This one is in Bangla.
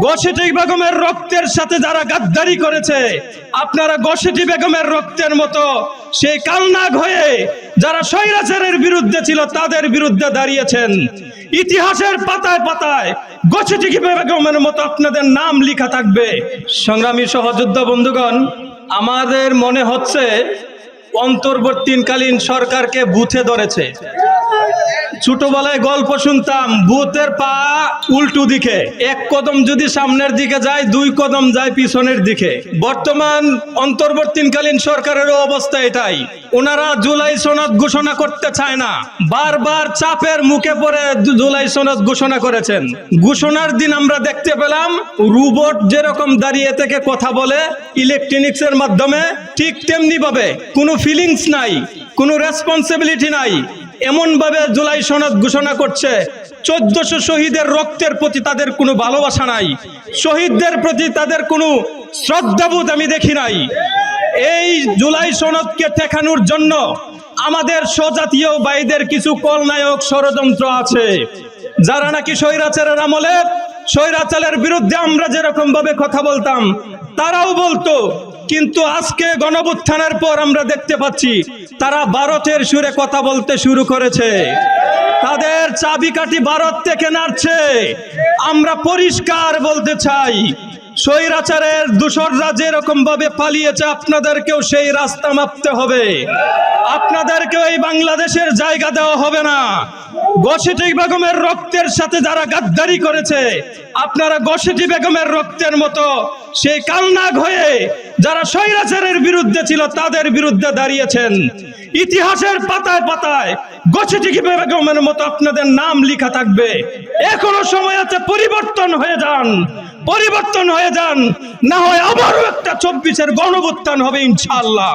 গোসেটি বেগমের রক্তের সাথে যারা গাদ্দারি করেছে, আপনারা গোসেটি বেগমের রক্তের মতো সেই কালনাগ হয়ে যারা স্বৈরাচারের বিরুদ্ধে ছিল, তাদের বিরুদ্ধে দাঁড়িয়েছেন। ইতিহাসের পাতায় পাতায় গোসেটি বেগমের মতো আপনাদের নাম লেখা থাকবে। সংগ্রামী সহযোদ্ধা বন্ধুগণ, আমাদের মনে হচ্ছে, অন্তর্বর্তীকালীন সরকারকে বুথে ধরেছে। ছোটবেলায় গল্প শুনতাম, ভূতের পা উল্টো দিকে। এক কদম যদি সামনের দিকে যায়, দুই কদম যায় পিছনের দিকে। বর্তমান অন্তর্বর্তীকালীন সরকারের অবস্থা এটাই। ওনারা জুলাই সনদ ঘোষণা করতে চায় না। বারবার চাপের মুখে পড়ে জুলাই সনদ ঘোষণা করেছেন। ঘোষণার দিন আমরা দেখতে পেলাম, রোবট যেরকম দাঁড়িয়ে থেকে কথা বলে ইলেকট্রনিক্স এর মাধ্যমে ঠিক তেমনি ভাবে কোনো ফিলিংস নাই, কোনো রেসপন্সিবিলিটি নাই। এমন ভাবে জুলাই সনদ ঘোষণা করছে। চোদ্দশো শহীদের রক্তের প্রতি তাদের কোনো ভালোবাসা নাই। শহীদদের প্রতি তাদের কোনো শ্রদ্ধাবোধ আমি দেখি নাই। এই জুলাই সনদকে ঠেকানোর জন্য আমাদের স্বজাতীয় বাইদের কিছু কলনায়ক ষড়যন্ত্র আছে। যারা নাকি স্বৈরাচারের আমলে, স্বৈরাচারের বিরুদ্ধে আমরা যেরকম ভাবে কথা বলতাম, তারাও বলতো কিন্তু আজকে গণবুত্থানের পর আমরা দেখতে পাচ্ছি, তারা ভারতের সুরে কথা বলতে শুরু করেছে। তাদের চাবিকাঠি ভারত থেকে নাড়ছে আমরা পরিষ্কার বলতে চাই স্বৈরাচারের দূষররা যেরকম ভাবে পালিয়েছে, আপনাদেরকেও সেই রাস্তা মাপতে হবে। আপনাদেরকেও এই বাংলাদেশের জায়গা দেওয়া হবে না। গসেটি বেগমের রক্তের সাথে যারা গাদ্দারি করেছে, আপনারা গসেটি বেগমের রক্তের মতো সেই কালনাগ হয়ে যারা স্বৈরাচারের বিরুদ্ধে ছিল, তাদের বিরুদ্ধে দাঁড়িয়েছেন। ইতিহাসের পাতায় পাতায় গছেটি বেগমের মতো আপনাদের নাম লেখা থাকবে। এখনও সময় আছে পরিবর্তন হয়ে যান। পরিবর্তন হয়ে যান না হয় আবারও একটা চব্বিশের গণবুত্থান হবে ইনশাআল্লাহ।